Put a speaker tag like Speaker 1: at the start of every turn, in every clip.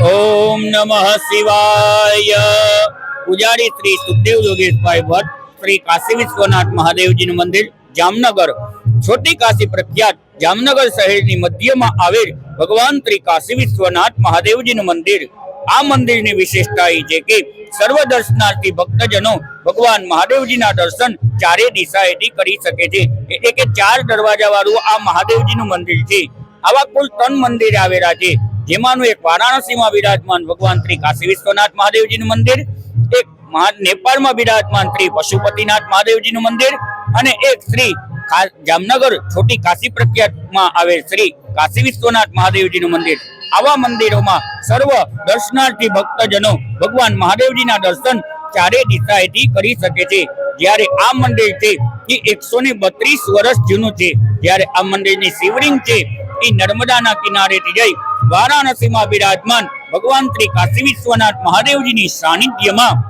Speaker 1: ઓમ નમઃ શિવાય. પૂજારી શ્રી સુખદેવ યોગેશભાઈ ભટ્ટ, શ્રી કાશી વિશ્વનાથ મહાદેવજીનું મંદિર, જામનગર. છોટી કાશી પ્રખ્યાત જામનગર શહેરની મધ્યમાં આવેલ ભગવાન શ્રી કાશી વિશ્વનાથ મહાદેવજીનું મંદિર. આ મંદિરની વિશેષતા એ છે કે સર્વ દર્શનાર્થી ભક્તજનો ભગવાન મહાદેવજીના દર્શન ચારે દિશાએથી કરી શકે છે. એટલે કે ચાર દરવાજા વાળું આ મહાદેવજીનું મંદિર છે. આવા કુલ ત્રણ મંદિર આવેલા છે. જેમાંનું એક વારાણસીમાં બિરાજમાન ભગવાન શ્રી કાશી વિશ્વનાથ મહાદેવજીનું મંદિર, એક નેપાળમાં બિરાજમાન શ્રી પશુપતિનાથ મહાદેવજીનું મંદિર અને એક શ્રી જામનગર છોટી કાશી પ્રખ્યાતમાં આવેલ શ્રી કાશી વિશ્વનાથ મહાદેવજીનું મંદિર. આવા મંદિરોમાં સર્વ દર્શનાર્થી ભક્તજનો ભગવાન મહાદેવજીના દર્શન ચારે દિશાએથી કરી શકે છે. જ્યારે આ મંદિર છે, એ એકસો ને બત્રીસ વર્ષ જૂનું છે. જ્યારે આ મંદિરની શિવલિંગ છે એ નર્મદાના કિનારેથી જઈ વારાણસીમાં બિરાજમાન ભગવાન શ્રી કાશી વિશ્વનાથ મહાદેવજીની સાનિધ્યમાં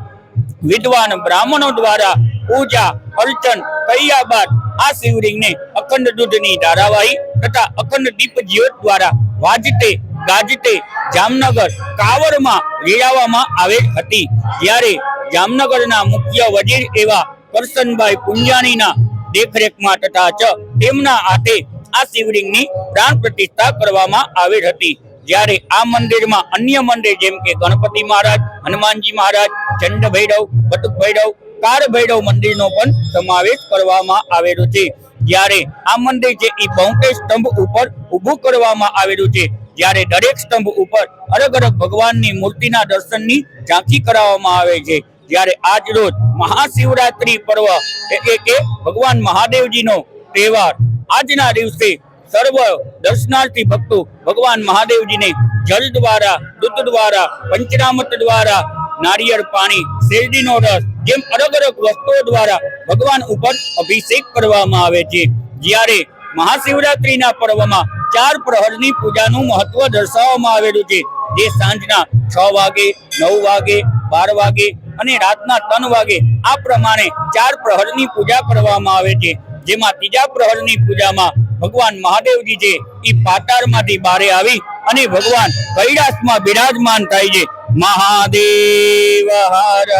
Speaker 1: વિદ્વાન બ્રાહ્મણો દ્વારા પૂજા, અર્ચન કર્યા બાદ આ શિવલિંગને અખંડ દૂધની ધારાવાહી તથા અખંડ દીપ જ્યોત દ્વારા વાજતે, ગાજતે જામનગર કાવરમાં રેડાવવામાં આવેલ હતી. જ્યારે જામનગરના મુખ્ય વજીર એવા કરશનભાઈ પુંજાણીના દેખરેખમાં તથા તેમના હાથે આ શિવલિંગની પ્રાણ પ્રતિષ્ઠા કરવામાં આવેલ હતી. જ્યારે આ મંદિરમાં અન્ય મંદિર જેમ કે ગણપતિ મહારાજ, હનુમાનજી મહારાજ ચંડ ભૈરવ બટુક ભૈરવ કાર ભૈરવ મંદિરનો પણ સમાવેશ કરવામાં આવેલો છે. જ્યારે આ મંદિર છે એ બોતેર સ્તંભ ઉપર ઊભું કરવામાં આવેલું છે, જ્યારે દરેક સ્તંભ ઉપર અલગ અલગ ભગવાનની મૂર્તિના દર્શનની ઝાંખી કરાવવામાં આવે છે. જ્યારે આજ રોજ મહાશિવરાત્રી પર્વ એટલે કે ભગવાન મહાદેવજીનો તહેવાર આજના દિવસે સર્વ દર્શનાર્થી ભક્તો ભગવાન મહાદેવજીને જલ દ્વારા, દૂધ દ્વારા પંચરામત દ્વારા નારિયેળ પાણી શેરડીનો રસ જેમ અલગ અલગ વસ્તુઓ દ્વારા ભગવાન ઉપર અભિષેક કરવામાં આવે છે. જ્યારે મહાશિવરાત્રીના પર્વમાં ચાર પ્રહરની પૂજાનું મહત્વ દર્શાવવામાં આવેલું છે. જે સાંજના છ વાગે, નવ વાગે, બાર વાગે અને રાતના ત્રણ વાગે આ પ્રમાણે ચાર પ્રહરની પૂજા કરવામાં આવે છે. જેમાં ત્રીજા પ્રહરની પૂજામાં ભગવાન મહાદેવજી છે એ પાતાળમાંથી બારે આવી અને ભગવાન કૈલાસમાં બિરાજમાન થાય છે. મહાદેવ હર!